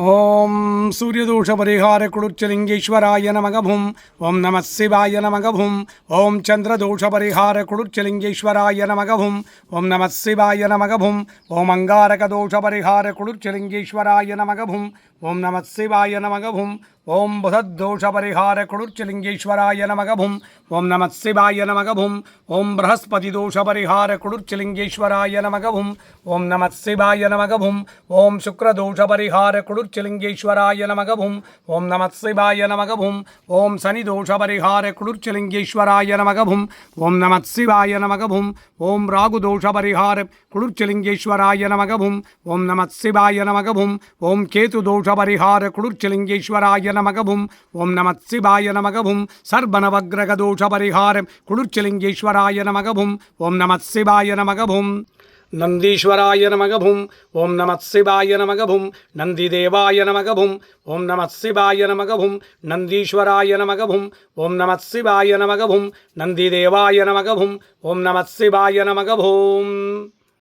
Om ஓம் சூரியதோஷ பரிகார குளிர்ச்சலிங்கேஸ்வராய நமகபும் ஓம் நம சிவாய நமகபும் ஓம் சந்திரதோஷ பரிகார குளிர்ச்சலிங்கேஸ்வராய நமகபும் ஓம் நம சிவாய நமகபும் ஓம் அங்காரக தோஷ பரிகார குளிர்ச்சலிங்கேஸ்வராய நமகபும் ஓம் நம சிவாய நமகபும் ஓம் புதத்தோஷ பரிகார குளிர்ச்சலிங்கேஸ்வராய நமகபும் ஓம் நம சிவாய நமகபும் ஓம் பிரகஸ்பதி தோஷ பரிகார குளிர்ச்சலிங்கேஸ்வராய நமகபும் ஓம் நம சிவாய நமகபும் ஓம் சுக்ரதோஷ பரிகார குளிர்ச்சலிங்கேஸ்வராய நமகவும் ஓம் நம சிவாய நமகவும் ஓம் சனி தோஷ பரிகார குளிர்ச்சலிங்கேஸ்வராய நமகவும் ஓம் நம சிவாய நமகவும் ஓம் ராகு தோஷ பரிகார குளிர்ச்சலிங்கேஸ்வராய நமகவும் ஓம் நம சிவாய நமகவும் ஓம் கேது தோஷ பரிகார குளிர்ச்சலிங்கேஸ்வராய நமகவும் ஓம் நம சிவாய நமகவும் சர்பனவக்ரக தோஷ பரிகார குளிர்ச்சலிங்கேஸ்வராய நமகவும் ஓம் நம சிவாய நமகவும். நந்தீஸ்வராய நமகவும் ஓம் நம சிவாய நமகவும் நந்திதேவாய நமகவும் ஓம் நம சிவாய நமகவும் நந்தீஸ்வராய நமகவும் ஓம் நம சிவாய நமகவும் நந்திதேவாய நமகவும்